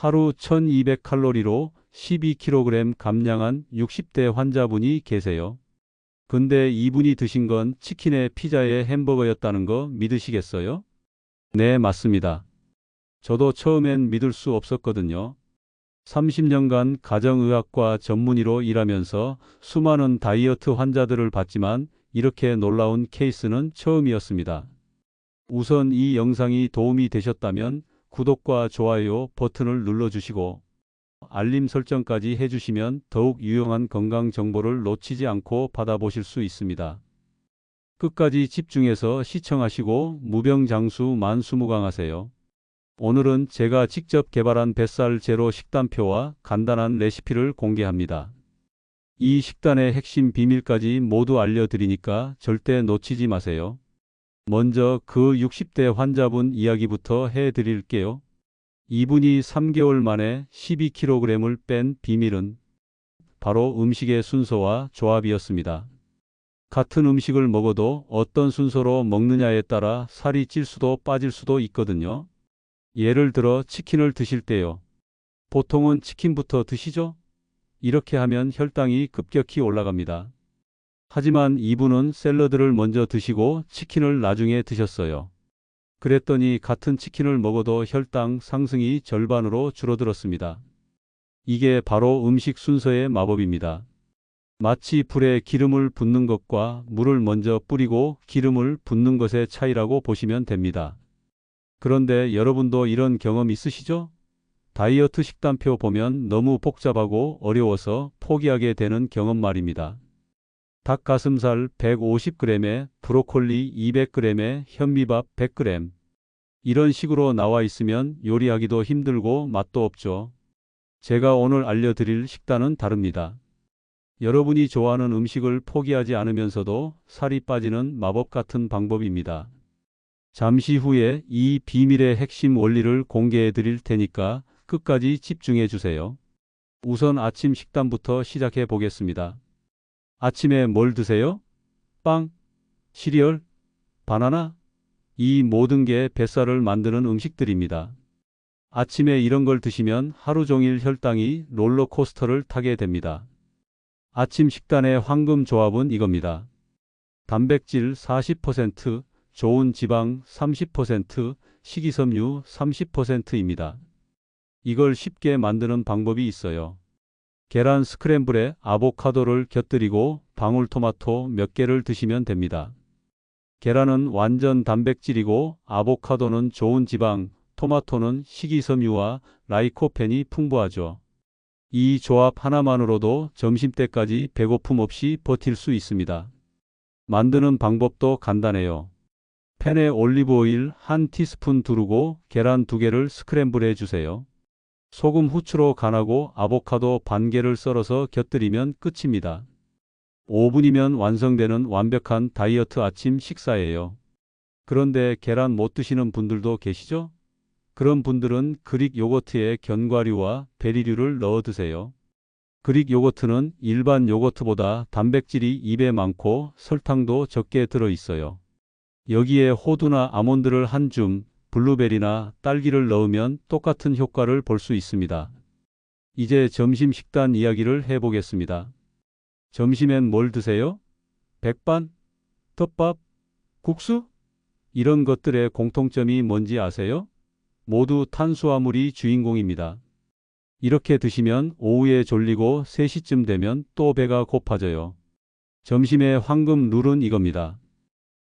하루 1200칼로리로 12kg 감량한 60대 환자분이 계세요. 근데 이분이 드신 건 치킨에 피자에 햄버거였다는 거 믿으시겠어요? 네, 맞습니다. 저도 처음엔 믿을 수 없었거든요. 30년간 가정의학과 전문의로 일하면서 수많은 다이어트 환자들을 봤지만 이렇게 놀라운 케이스는 처음이었습니다. 우선 이 영상이 도움이 되셨다면 구독과 좋아요 버튼을 눌러주시고 알림 설정까지 해주시면 더욱 유용한 건강 정보를 놓치지 않고 받아보실 수 있습니다. 끝까지 집중해서 시청하시고 무병장수 만수무강하세요. 오늘은 제가 직접 개발한 뱃살 제로 식단표와 간단한 레시피를 공개합니다. 이 식단의 핵심 비밀까지 모두 알려드리니까 절대 놓치지 마세요. 먼저 그 60대 환자분 이야기부터 해드릴게요. 이분이 3개월 만에 12kg을 뺀 비밀은 바로 음식의 순서와 조합이었습니다. 같은 음식을 먹어도 어떤 순서로 먹느냐에 따라 살이 찔 수도 빠질 수도 있거든요. 예를 들어 치킨을 드실 때요. 보통은 치킨부터 드시죠? 이렇게 하면 혈당이 급격히 올라갑니다. 하지만 이분은 샐러드를 먼저 드시고 치킨을 나중에 드셨어요. 그랬더니 같은 치킨을 먹어도 혈당 상승이 절반으로 줄어들었습니다. 이게 바로 음식 순서의 마법입니다. 마치 불에 기름을 붓는 것과 물을 먼저 뿌리고 기름을 붓는 것의 차이라고 보시면 됩니다. 그런데 여러분도 이런 경험 있으시죠? 다이어트 식단표 보면 너무 복잡하고 어려워서 포기하게 되는 경험 말입니다. 닭가슴살 150g에 브로콜리 200g에 현미밥 100g. 이런 식으로 나와 있으면 요리하기도 힘들고 맛도 없죠. 제가 오늘 알려드릴 식단은 다릅니다. 여러분이 좋아하는 음식을 포기하지 않으면서도 살이 빠지는 마법 같은 방법입니다. 잠시 후에 이 비밀의 핵심 원리를 공개해 드릴 테니까 끝까지 집중해 주세요. 우선 아침 식단부터 시작해 보겠습니다. 아침에 뭘 드세요? 빵, 시리얼, 바나나? 이 모든 게 뱃살을 만드는 음식들입니다. 아침에 이런 걸 드시면 하루 종일 혈당이 롤러코스터를 타게 됩니다. 아침 식단의 황금 조합은 이겁니다. 단백질 40%, 좋은 지방 30%, 식이섬유 30%입니다. 이걸 쉽게 만드는 방법이 있어요. 계란 스크램블에 아보카도를 곁들이고 방울토마토 몇 개를 드시면 됩니다. 계란은 완전 단백질이고 아보카도는 좋은 지방, 토마토는 식이섬유와 라이코펜이 풍부하죠. 이 조합 하나만으로도 점심때까지 배고픔 없이 버틸 수 있습니다. 만드는 방법도 간단해요. 팬에 올리브 오일 한 티스푼 두르고 계란 두 개를 스크램블 해 주세요. 소금 후추로 간하고 아보카도 반 개를 썰어서 곁들이면 끝입니다. 5분이면 완성되는 완벽한 다이어트 아침 식사예요. 그런데 계란 못 드시는 분들도 계시죠? 그런 분들은 그릭 요거트에 견과류와 베리류를 넣어 드세요. 그릭 요거트는 일반 요거트보다 단백질이 2배 많고 설탕도 적게 들어 있어요. 여기에 호두나 아몬드를 한 줌, 블루베리나 딸기를 넣으면 똑같은 효과를 볼 수 있습니다. 이제 점심 식단 이야기를 해보겠습니다. 점심엔 뭘 드세요? 백반? 덮밥? 국수? 이런 것들의 공통점이 뭔지 아세요? 모두 탄수화물이 주인공입니다. 이렇게 드시면 오후에 졸리고 3시쯤 되면 또 배가 고파져요. 점심의 황금 룰은 이겁니다.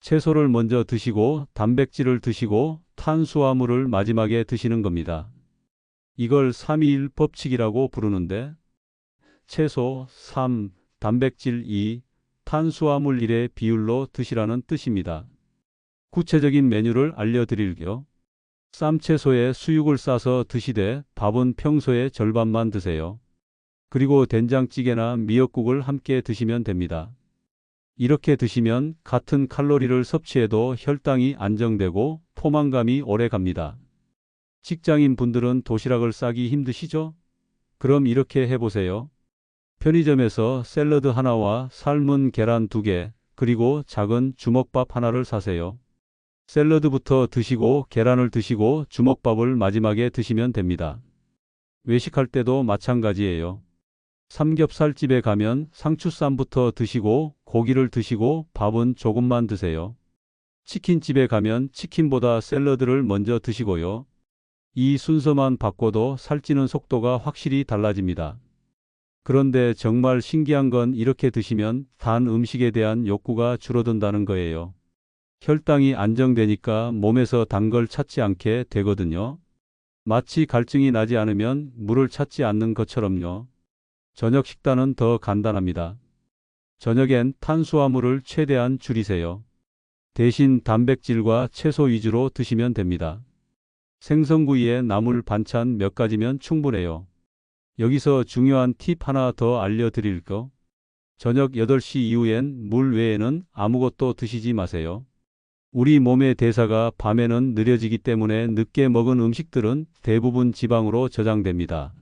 채소를 먼저 드시고 단백질을 드시고 탄수화물을 마지막에 드시는 겁니다. 이걸 321 법칙이라고 부르는데 채소 3, 단백질 2, 탄수화물 1의 비율로 드시라는 뜻입니다. 구체적인 메뉴를 알려드릴게요. 쌈채소에 수육을 싸서 드시되 밥은 평소의 절반만 드세요. 그리고 된장찌개나 미역국을 함께 드시면 됩니다. 이렇게 드시면 같은 칼로리를 섭취해도 혈당이 안정되고 포만감이 오래 갑니다. 직장인 분들은 도시락을 싸기 힘드시죠? 그럼 이렇게 해보세요. 편의점에서 샐러드 하나와 삶은 계란 두 개, 그리고 작은 주먹밥 하나를 사세요. 샐러드부터 드시고 계란을 드시고 주먹밥을 마지막에 드시면 됩니다. 외식할 때도 마찬가지예요. 삼겹살집에 가면 상추쌈부터 드시고 고기를 드시고 밥은 조금만 드세요. 치킨집에 가면 치킨보다 샐러드를 먼저 드시고요. 이 순서만 바꿔도 살찌는 속도가 확실히 달라집니다. 그런데 정말 신기한 건 이렇게 드시면 단 음식에 대한 욕구가 줄어든다는 거예요. 혈당이 안정되니까 몸에서 단 걸 찾지 않게 되거든요. 마치 갈증이 나지 않으면 물을 찾지 않는 것처럼요. 저녁 식단은 더 간단합니다. 저녁엔 탄수화물을 최대한 줄이세요. 대신 단백질과 채소 위주로 드시면 됩니다. 생선구이에 나물 반찬 몇 가지면 충분해요. 여기서 중요한 팁 하나 더 알려드릴 거. 저녁 8시 이후엔 물 외에는 아무것도 드시지 마세요. 우리 몸의 대사가 밤에는 느려지기 때문에 늦게 먹은 음식들은 대부분 지방으로 저장됩니다.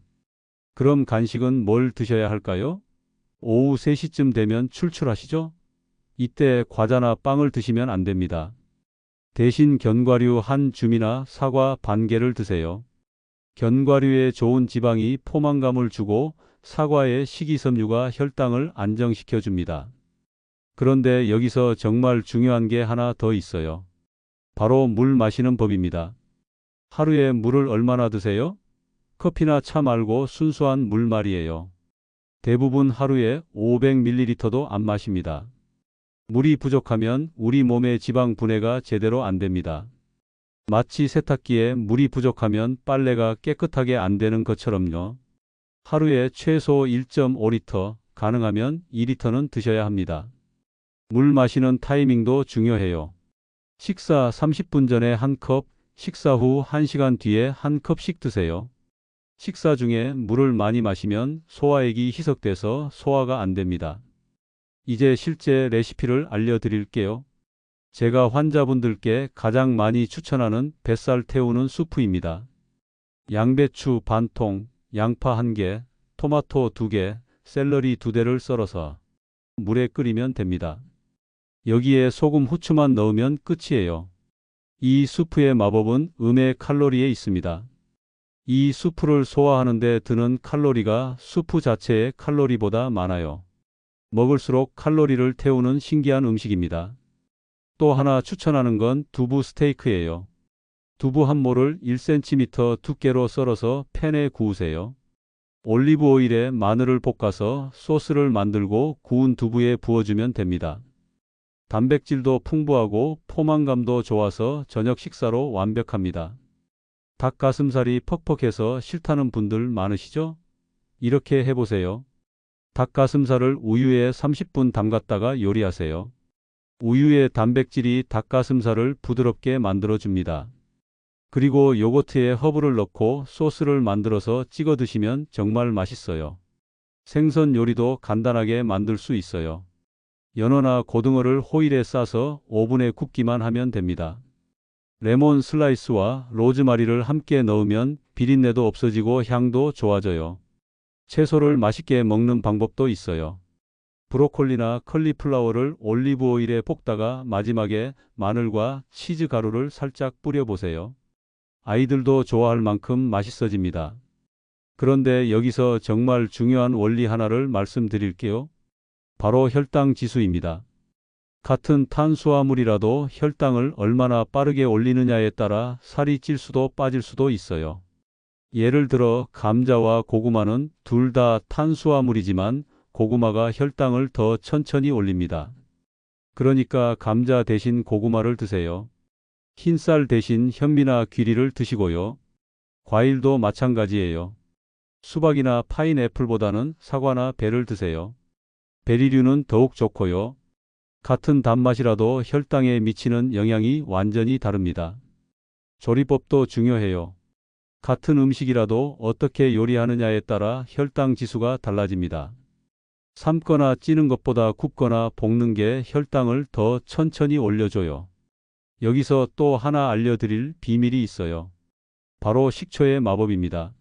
그럼 간식은 뭘 드셔야 할까요? 오후 3시쯤 되면 출출하시죠? 이때 과자나 빵을 드시면 안 됩니다. 대신 견과류 한 줌이나 사과 반 개를 드세요. 견과류에 좋은 지방이 포만감을 주고 사과의 식이섬유가 혈당을 안정시켜 줍니다. 그런데 여기서 정말 중요한 게 하나 더 있어요. 바로 물 마시는 법입니다. 하루에 물을 얼마나 드세요? 커피나 차 말고 순수한 물 말이에요. 대부분 하루에 500ml도 안 마십니다. 물이 부족하면 우리 몸의 지방 분해가 제대로 안 됩니다. 마치 세탁기에 물이 부족하면 빨래가 깨끗하게 안 되는 것처럼요. 하루에 최소 1.5리터, 가능하면 2리터는 드셔야 합니다. 물 마시는 타이밍도 중요해요. 식사 30분 전에 한 컵, 식사 후 1시간 뒤에 한 컵씩 드세요. 식사 중에 물을 많이 마시면 소화액이 희석돼서 소화가 안 됩니다. 이제 실제 레시피를 알려드릴게요. 제가 환자분들께 가장 많이 추천하는 뱃살 태우는 수프입니다. 양배추 반 통, 양파 한 개, 토마토 두 개, 샐러리 두 대를 썰어서 물에 끓이면 됩니다. 여기에 소금 후추만 넣으면 끝이에요. 이 수프의 마법은 음의 칼로리에 있습니다. 이 수프를 소화하는데 드는 칼로리가 수프 자체의 칼로리보다 많아요. 먹을수록 칼로리를 태우는 신기한 음식입니다. 또 하나 추천하는 건 두부 스테이크예요. 두부 한 모를 1cm 두께로 썰어서 팬에 구우세요. 올리브 오일에 마늘을 볶아서 소스를 만들고 구운 두부에 부어주면 됩니다. 단백질도 풍부하고 포만감도 좋아서 저녁 식사로 완벽합니다. 닭가슴살이 퍽퍽해서 싫다는 분들 많으시죠? 이렇게 해보세요. 닭가슴살을 우유에 30분 담갔다가 요리하세요. 우유의 단백질이 닭가슴살을 부드럽게 만들어줍니다. 그리고 요거트에 허브를 넣고 소스를 만들어서 찍어 드시면 정말 맛있어요. 생선 요리도 간단하게 만들 수 있어요. 연어나 고등어를 호일에 싸서 오븐에 굽기만 하면 됩니다. 레몬 슬라이스와 로즈마리를 함께 넣으면 비린내도 없어지고 향도 좋아져요. 채소를 맛있게 먹는 방법도 있어요. 브로콜리나 컬리플라워를 올리브 오일에 볶다가 마지막에 마늘과 치즈 가루를 살짝 뿌려보세요. 아이들도 좋아할 만큼 맛있어집니다. 그런데 여기서 정말 중요한 원리 하나를 말씀드릴게요. 바로 혈당 지수입니다. 같은 탄수화물이라도 혈당을 얼마나 빠르게 올리느냐에 따라 살이 찔 수도 빠질 수도 있어요. 예를 들어 감자와 고구마는 둘 다 탄수화물이지만 고구마가 혈당을 더 천천히 올립니다. 그러니까 감자 대신 고구마를 드세요. 흰쌀 대신 현미나 귀리를 드시고요. 과일도 마찬가지예요. 수박이나 파인애플보다는 사과나 배를 드세요. 베리류는 더욱 좋고요. 같은 단맛이라도 혈당에 미치는 영향이 완전히 다릅니다. 조리법도 중요해요. 같은 음식이라도 어떻게 요리하느냐에 따라 혈당 지수가 달라집니다. 삶거나 찌는 것보다 굽거나 볶는 게 혈당을 더 천천히 올려줘요. 여기서 또 하나 알려드릴 비밀이 있어요. 바로 식초의 마법입니다.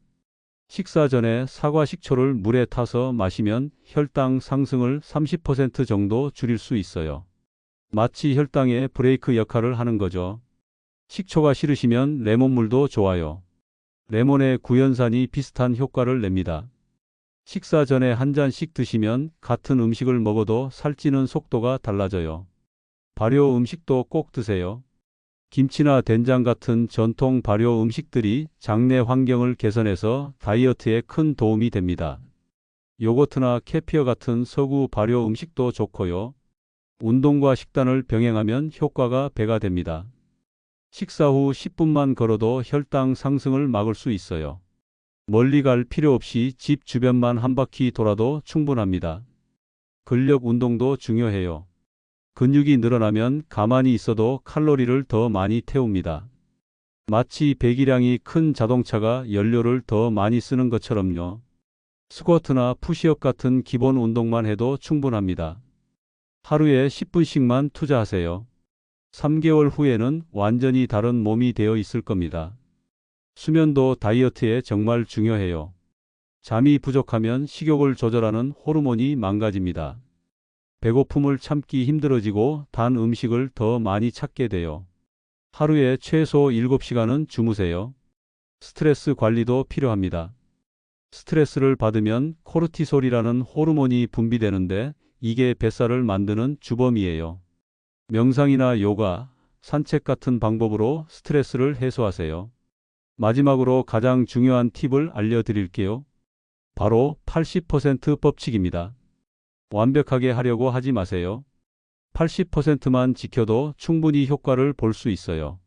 식사 전에 사과 식초를 물에 타서 마시면 혈당 상승을 30% 정도 줄일 수 있어요. 마치 혈당의 브레이크 역할을 하는 거죠. 식초가 싫으시면 레몬물도 좋아요. 레몬의 구연산이 비슷한 효과를 냅니다. 식사 전에 한 잔씩 드시면 같은 음식을 먹어도 살찌는 속도가 달라져요. 발효 음식도 꼭 드세요. 김치나 된장 같은 전통 발효 음식들이 장내 환경을 개선해서 다이어트에 큰 도움이 됩니다. 요거트나 캐피어 같은 서구 발효 음식도 좋고요. 운동과 식단을 병행하면 효과가 배가 됩니다. 식사 후 10분만 걸어도 혈당 상승을 막을 수 있어요. 멀리 갈 필요 없이 집 주변만 한 바퀴 돌아도 충분합니다. 근력 운동도 중요해요. 근육이 늘어나면 가만히 있어도 칼로리를 더 많이 태웁니다. 마치 배기량이 큰 자동차가 연료를 더 많이 쓰는 것처럼요. 스쿼트나 푸시업 같은 기본 운동만 해도 충분합니다. 하루에 10분씩만 투자하세요. 3개월 후에는 완전히 다른 몸이 되어 있을 겁니다. 수면도 다이어트에 정말 중요해요. 잠이 부족하면 식욕을 조절하는 호르몬이 망가집니다. 배고픔을 참기 힘들어지고 단 음식을 더 많이 찾게 돼요. 하루에 최소 7시간은 주무세요. 스트레스 관리도 필요합니다. 스트레스를 받으면 코르티솔이라는 호르몬이 분비되는데 이게 뱃살을 만드는 주범이에요. 명상이나 요가, 산책 같은 방법으로 스트레스를 해소하세요. 마지막으로 가장 중요한 팁을 알려드릴게요. 바로 80% 법칙입니다. 완벽하게 하려고 하지 마세요. 80%만 지켜도 충분히 효과를 볼 수 있어요.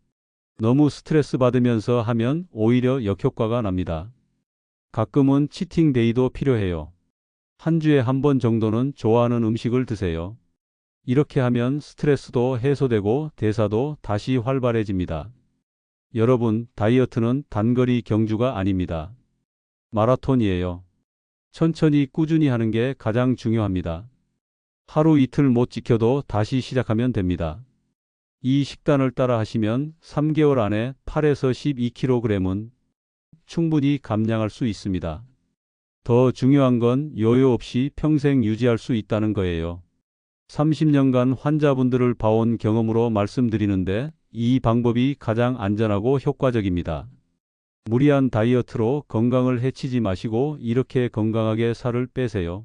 너무 스트레스 받으면서 하면 오히려 역효과가 납니다. 가끔은 치팅 데이도 필요해요. 한 주에 한 번 정도는 좋아하는 음식을 드세요. 이렇게 하면 스트레스도 해소되고 대사도 다시 활발해집니다. 여러분, 다이어트는 단거리 경주가 아닙니다. 마라톤이에요. 천천히 꾸준히 하는 게 가장 중요합니다. 하루 이틀 못 지켜도 다시 시작하면 됩니다. 이 식단을 따라 하시면 3개월 안에 8에서 12kg은 충분히 감량할 수 있습니다. 더 중요한 건 요요 없이 평생 유지할 수 있다는 거예요. 30년간 환자분들을 봐온 경험으로 말씀드리는데 이 방법이 가장 안전하고 효과적입니다. 무리한 다이어트로 건강을 해치지 마시고 이렇게 건강하게 살을 빼세요.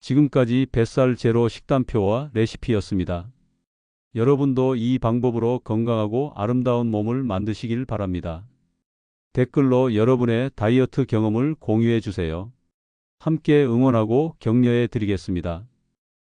지금까지 뱃살 제로 식단표와 레시피였습니다. 여러분도 이 방법으로 건강하고 아름다운 몸을 만드시길 바랍니다. 댓글로 여러분의 다이어트 경험을 공유해 주세요. 함께 응원하고 격려해 드리겠습니다.